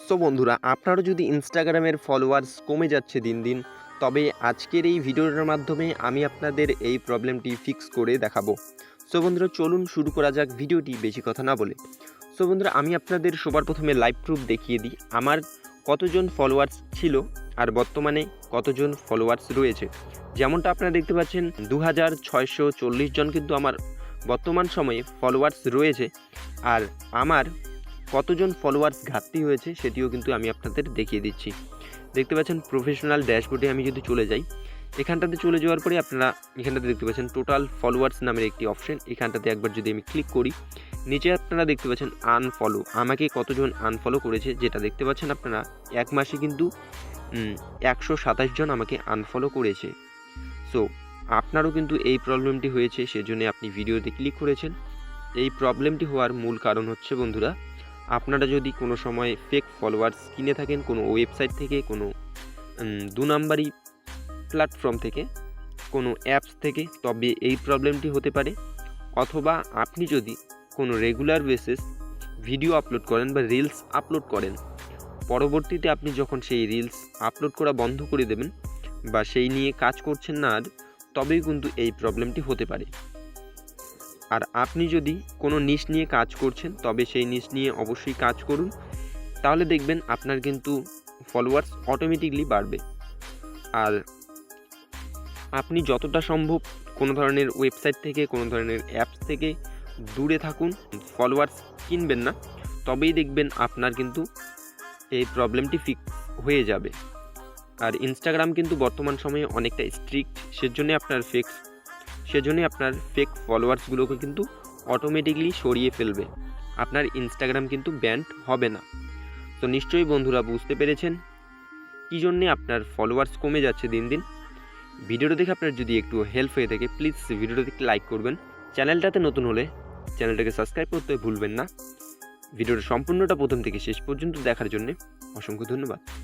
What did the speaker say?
So বন্ধুরা, আপনারও যদি ইনস্টাগ্রামের ফলোয়ার্স কমে যাচ্ছে দিন দিন, তবে আজকের এই ভিডিওটার মাধ্যমে আমি আপনাদের এই প্রবলেমটি ফিক্স করে দেখাবো। সো বন্ধুরা, চলুন শুরু করা যাক ভিডিওটি, বেশি কথা না বলে। সো বন্ধুরা, আমি আপনাদের সবার প্রথমে লাইভ প্রুফ দেখিয়ে দিই। আমার কতজন ফলোয়ার্স ছিল আর বর্তমানে কতজন ফলোয়ার্স রয়েছে? যেমনটা আপনারা দেখতে পাচ্ছেন দু হাজার ছয়শো চল্লিশ জন কিন্তু আমার বর্তমান সময়ে ফলোয়ার্স রয়েছে। আর আমার কতজন ফলোয়ার্স ঘাটতি হয়েছে সেটিও কিন্তু আমি আপনাদের দেখিয়ে দিচ্ছি। দেখতে পাচ্ছেন প্রফেশনাল ড্যাশবোর্ডে আমি যদি চলে যাই, এখানটাতে চলে যাওয়ার পরে আপনারা এখানটাতে দেখতে পাচ্ছেন টোটাল ফলোয়ার্স নামের একটি অপশন এখানটাতে একবার যদি আমি ক্লিক করি, নিচে আপনারা দেখতে পাচ্ছেন আনফলো আমাকে কতজন আনফলো করেছে যেটা দেখতে পাচ্ছেন আপনারা, এক মাসে কিন্তু একশো সাতাশ জন আমাকে আনফলো করেছে। সো আপনারও কিন্তু এই প্রবলেমটি হয়েছে, সেজন্য আপনি ভিডিওতে ক্লিক করেছেন। এই প্রবলেমটি হওয়ার মূল কারণ হচ্ছে বন্ধুরা আপনারা যদি কোনো সময় ফেক ফলোয়ার্স কিনে থাকেন কোনো ওয়েবসাইট থেকে, কোনো দু নাম্বারই প্ল্যাটফর্ম থেকে, কোনো অ্যাপস থেকে, তবে এই প্রবলেমটি হতে পারে। অথবা আপনি যদি কোনো রেগুলার বেসিস ভিডিও আপলোড করেন বা রিলস আপলোড করেন, পরবর্তীতে আপনি যখন সেই রিলস আপলোড করা বন্ধ করে দেবেন বা সেই নিয়ে কাজ করছেন না আর, তবেই কিন্তু এই প্রবলেমটি হতে পারে। আর আপনি যদি কোনো নিশ নিয়ে কাজ করছেন, তবে সেই নিশ নিয়ে অবশ্যই কাজ করুন। তাহলে দেখবেন আপনার কিন্তু ফলোয়ার্স অটোমেটিকলি বাড়বে। আর আপনি যতটা সম্ভব কোনো ধরনের ওয়েবসাইট থেকে, কোনো ধরনের অ্যাপস থেকে দূরে থাকুন ফলোয়ার্স কিনবেন না, তবেই দেখবেন আপনার কিন্তু এই প্রবলেমটি ফিক্স হয়ে যাবে। আর ইনস্টাগ্রাম কিন্তু বর্তমান সময়ে অনেকটা স্ট্রিক্ট সেজন্য আপনার ফেক সেজন্যই আপনার ফেক ফলোয়ার্সগুলোকে কিন্তু অটোমেটিকলি সরিয়ে ফেলবে। আপনার ইনস্টাগ্রাম কিন্তু ব্যান্ড হবে না। তো নিশ্চয়ই বন্ধুরা বুঝতে পেরেছেন কী জন্যে আপনার ফলোয়ার্স কমে যাচ্ছে দিন দিন। ভিডিওটা দেখে আপনার যদি একটু হেল্প হয়ে থাকে প্লিজ ভিডিওটা দেখে লাইক করবেন। চ্যানেলটাতে নতুন হলে চ্যানেলটাকে সাবস্ক্রাইব করতে ভুলবেন না। ভিডিওটা সম্পূর্ণটা প্রথম থেকে শেষ পর্যন্ত দেখার জন্য অসংখ্য ধন্যবাদ।